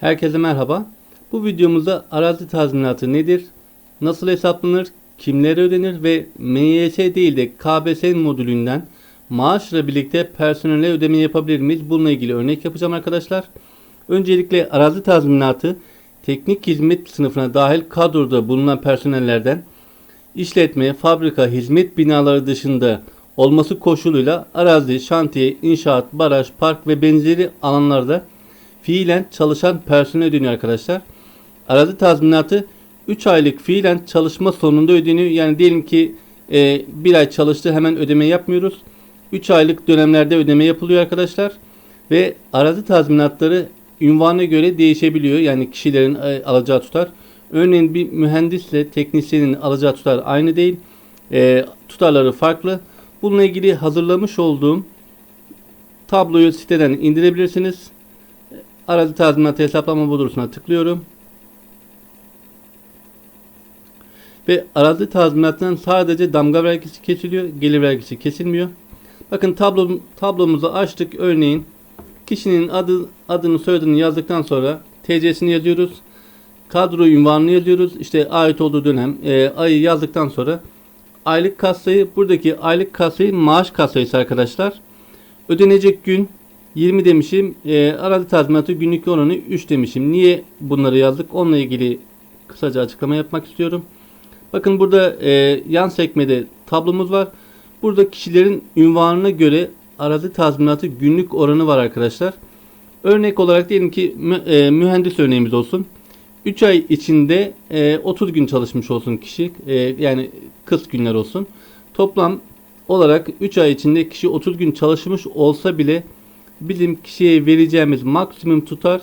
Herkese merhaba. Bu videomuzda arazi tazminatı nedir? Nasıl hesaplanır? Kimlere ödenir ve MYS değil de KBS modülünden maaşla birlikte personele ödeme yapabilir miyiz? Bununla ilgili örnek yapacağım arkadaşlar. Öncelikle arazi tazminatı teknik hizmet sınıfına dahil kadroda bulunan personellerden işletme, fabrika, hizmet binaları dışında olması koşuluyla arazi, şantiye, inşaat, baraj, park ve benzeri alanlarda fiilen çalışan personel ödeniyor arkadaşlar. Arazi tazminatı 3 aylık fiilen çalışma sonunda ödeniyor. Yani diyelim ki e, bir ay çalıştı hemen ödeme yapmıyoruz. 3 aylık dönemlerde ödeme yapılıyor arkadaşlar. Ve arazi tazminatları ünvana göre değişebiliyor. Yani kişilerin e, alacağı tutar. Örneğin bir mühendisle teknisyenin alacağı tutar aynı değil. E, tutarları farklı. Bununla ilgili hazırlamış olduğum tabloyu siteden indirebilirsiniz. Arazi tazminatı hesaplama bodrusuna tıklıyorum. Ve arazi tazminatından sadece damga vergisi kesiliyor. Gelir vergisi kesilmiyor. Bakın tablo, tablomuzu açtık. Örneğin kişinin adı, adını soyadını yazdıktan sonra TC'sini yazıyoruz. Kadro ünvanını yazıyoruz. İşte ait olduğu dönem e, ayı yazdıktan sonra aylık kasayı buradaki aylık kasayı maaş kasayısı arkadaşlar. Ödenecek gün 20 demişim. E, arazi tazminatı günlük oranı 3 demişim. Niye bunları yazdık? Onunla ilgili kısaca açıklama yapmak istiyorum. Bakın burada e, yan sekmede tablomuz var. Burada kişilerin ünvanına göre arazi tazminatı günlük oranı var arkadaşlar. Örnek olarak diyelim ki e, mühendis örneğimiz olsun. 3 ay içinde e, 30 gün çalışmış olsun kişi. E, yani kıs günler olsun. Toplam olarak 3 ay içinde kişi 30 gün çalışmış olsa bile bizim kişiye vereceğimiz maksimum tutar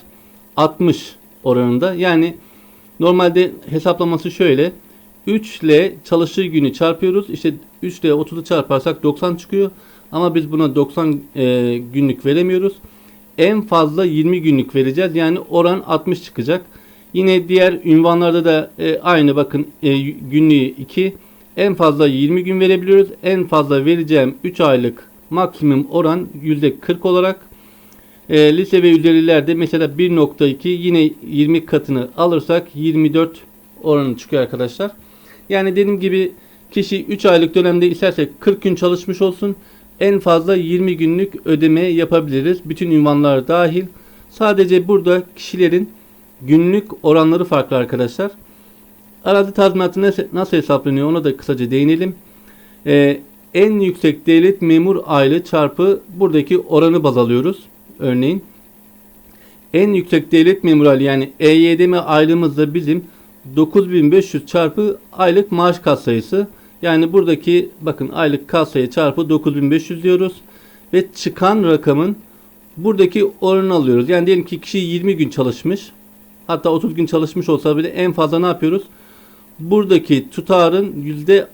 60 oranında. Yani normalde hesaplaması şöyle. 3 ile çalıştığı günü çarpıyoruz. İşte 3 ile 30'u çarparsak 90 çıkıyor. Ama biz buna 90 e, günlük veremiyoruz. En fazla 20 günlük vereceğiz. Yani oran 60 çıkacak. Yine diğer ünvanlarda da e, aynı bakın e, günlüğü 2. En fazla 20 gün verebiliyoruz. En fazla vereceğim 3 aylık maksimum oran %40 olarak. E, lise ve üzerilerde mesela 1.2 yine 20 katını alırsak 24 oranı çıkıyor arkadaşlar. Yani dediğim gibi kişi 3 aylık dönemde isterse 40 gün çalışmış olsun. En fazla 20 günlük ödeme yapabiliriz. Bütün ünvanlar dahil. Sadece burada kişilerin günlük oranları farklı arkadaşlar. Arazi tazminatı nasıl hesaplanıyor ona da kısaca değinelim. Ee, en yüksek devlet memur aylığı çarpı buradaki oranı baz alıyoruz. Örneğin en yüksek devlet memur aylığı yani EYDM aylığımız da bizim 9500 çarpı aylık maaş kat sayısı. Yani buradaki bakın aylık kat sayı çarpı 9500 diyoruz. Ve çıkan rakamın buradaki oranını alıyoruz. Yani diyelim ki kişi 20 gün çalışmış. Hatta 30 gün çalışmış olsa bile en fazla ne yapıyoruz? Buradaki tutarın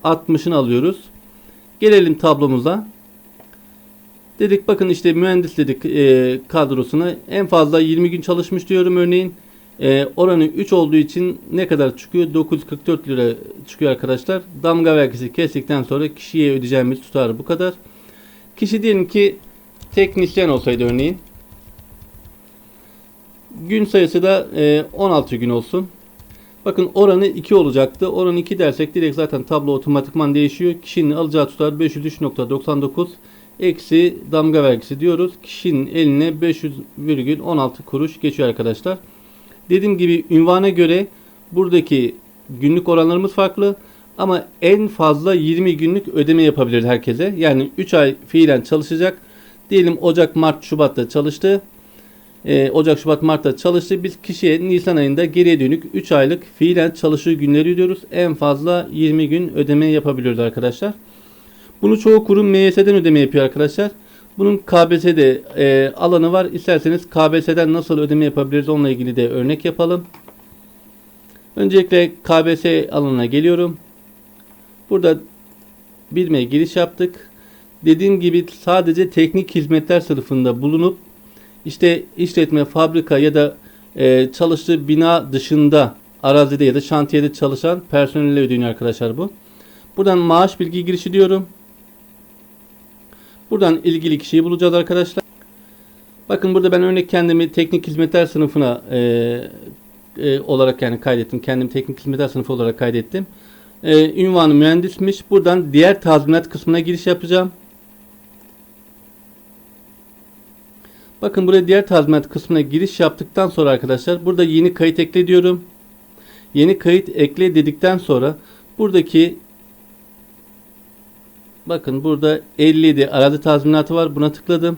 %60'ını alıyoruz. Gelelim tablomuza. Dedik bakın işte mühendis dedik e, kadrosuna en fazla 20 gün çalışmış diyorum örneğin. E, oranı 3 olduğu için ne kadar çıkıyor? 944 lira çıkıyor arkadaşlar. Damga vergisi kestikten sonra kişiye ödeyeceğimiz tutar bu kadar. Kişi diyelim ki teknisyen olsaydı örneğin. Gün sayısı da e, 16 gün olsun. Bakın oranı 2 olacaktı. Oranı 2 dersek direkt zaten tablo otomatikman değişiyor. Kişinin alacağı tutar 503.99 eksi damga vergisi diyoruz. Kişinin eline 500,16 kuruş geçiyor arkadaşlar. Dediğim gibi ünvana göre buradaki günlük oranlarımız farklı. Ama en fazla 20 günlük ödeme yapabilir herkese. Yani 3 ay fiilen çalışacak. Diyelim Ocak, Mart, Şubat'ta çalıştı. Ee, Ocak, Şubat, Mart'ta çalıştı. Biz kişiye Nisan ayında geriye dönük 3 aylık fiilen çalıştığı günleri diyoruz. En fazla 20 gün ödeme yapabiliyoruz arkadaşlar. Bunu çoğu kurum MYS'den ödeme yapıyor arkadaşlar. Bunun KBS'de e, alanı var. İsterseniz KBS'den nasıl ödeme yapabiliriz onunla ilgili de örnek yapalım. Öncelikle KBS alanına geliyorum. Burada bilmeye giriş yaptık. Dediğim gibi sadece teknik hizmetler sınıfında bulunup işte işletme, fabrika ya da e, çalıştığı bina dışında arazide ya da şantiyede çalışan personelle ödeniyor arkadaşlar bu. Buradan maaş bilgi girişi diyorum. Buradan ilgili kişiyi bulacağız arkadaşlar. Bakın burada ben örnek kendimi teknik hizmetler sınıfına e, e, olarak yani kaydettim. Kendim teknik hizmetler sınıfı olarak kaydettim. E, ünvanı mühendismiş. Buradan diğer tazminat kısmına giriş yapacağım. Bakın buraya diğer tazminat kısmına giriş yaptıktan sonra arkadaşlar burada yeni kayıt ekle diyorum. Yeni kayıt ekle dedikten sonra buradaki bakın burada 57 arazi tazminatı var. Buna tıkladım.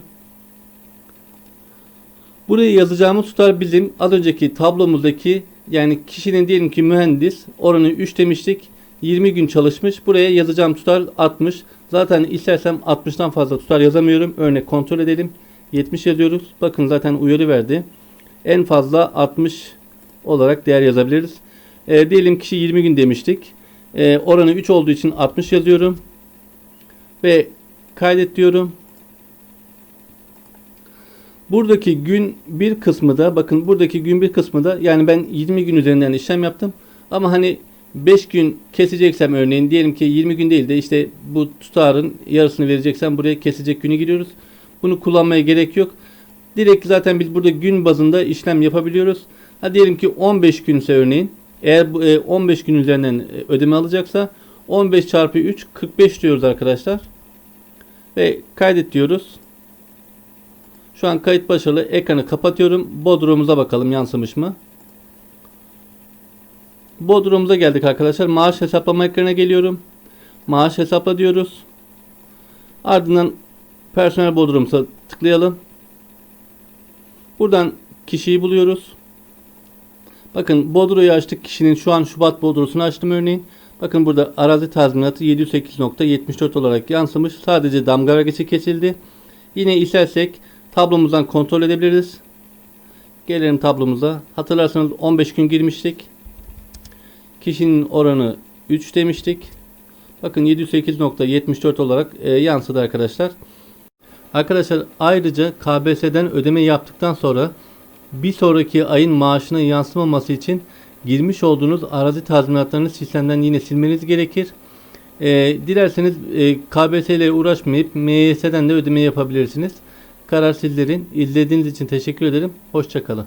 Buraya yazacağımız tutar bizim az önceki tablomuzdaki yani kişinin diyelim ki mühendis oranı 3 demiştik. 20 gün çalışmış. Buraya yazacağım tutar 60. Zaten istersem 60'tan fazla tutar yazamıyorum. Örnek kontrol edelim. 70 yazıyoruz. Bakın zaten uyarı verdi. En fazla 60 olarak değer yazabiliriz. E, diyelim kişi 20 gün demiştik. E, oranı 3 olduğu için 60 yazıyorum. Ve kaydet diyorum. Buradaki gün bir kısmı da bakın buradaki gün bir kısmı da yani ben 20 gün üzerinden işlem yaptım. Ama hani 5 gün keseceksem örneğin diyelim ki 20 gün değil de işte bu tutarın yarısını vereceksem buraya kesecek günü giriyoruz. Bunu kullanmaya gerek yok. Direkt zaten biz burada gün bazında işlem yapabiliyoruz. Ha diyelim ki 15 günse örneğin eğer bu e, 15 gün üzerinden e, ödeme alacaksa 15 çarpı 3 45 diyoruz arkadaşlar. Ve kaydet diyoruz. Şu an kayıt başarılı. Ekranı kapatıyorum. Bodrum'umuza bakalım yansımış mı? Bodrum'umuza geldik arkadaşlar. Maaş hesaplama ekranına geliyorum. Maaş hesapla diyoruz. Ardından personel bodrumsa tıklayalım. Buradan kişiyi buluyoruz. Bakın Bodro'yu açtık. Kişinin şu an Şubat Bodro'sunu açtım örneğin. Bakın burada arazi tazminatı 708.74 olarak yansımış. Sadece damga vergisi kesildi. Yine istersek tablomuzdan kontrol edebiliriz. Gelelim tablomuza. Hatırlarsanız 15 gün girmiştik. Kişinin oranı 3 demiştik. Bakın 708.74 olarak e, yansıdı arkadaşlar. Arkadaşlar ayrıca KBS'den ödeme yaptıktan sonra bir sonraki ayın maaşına yansımaması için girmiş olduğunuz arazi tazminatlarını sistemden yine silmeniz gerekir. E, dilerseniz e, KBS ile uğraşmayıp MYS'den de ödeme yapabilirsiniz. Karar sizlerin. İzlediğiniz için teşekkür ederim. Hoşçakalın.